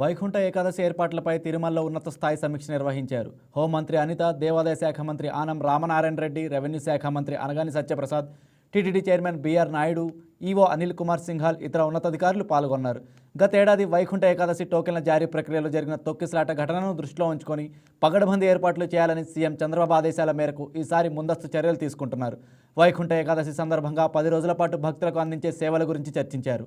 వైకుంఠ ఏకాదశి ఏర్పాట్లపై తిరుమలలో ఉన్నత స్థాయి సమీక్ష నిర్వహించారు. హోంమంత్రి అనిత దేవాదాయ శాఖ మంత్రి ఆనం రామనారాయణ రెడ్డి రెవెన్యూ శాఖ మంత్రి Anagani Satyaprasad TTD chairman BR Naidu EO Anil Kumar Singhal ఇతర ఉన్నతాధికారులు పాల్గొన్నారు. గతేడాది వైకుంఠ ఏకాదశి టోకెన్ల జారీ ప్రక్రియలో జరిగిన తొక్కిసలాట ఘటనను దృష్టిలో ఉంచుకొని పగడబందీ ఏర్పాట్లు చేయాలని సీఎం చంద్రబాబు ఆదేశాల మేరకు ఈసారి ముందస్తు చర్యలు తీసుకుంటున్నారు. వైకుంఠ ఏకాదశి సందర్భంగా పది రోజుల పాటు భక్తులకు అందించే సేవల గురించి చర్చించారు.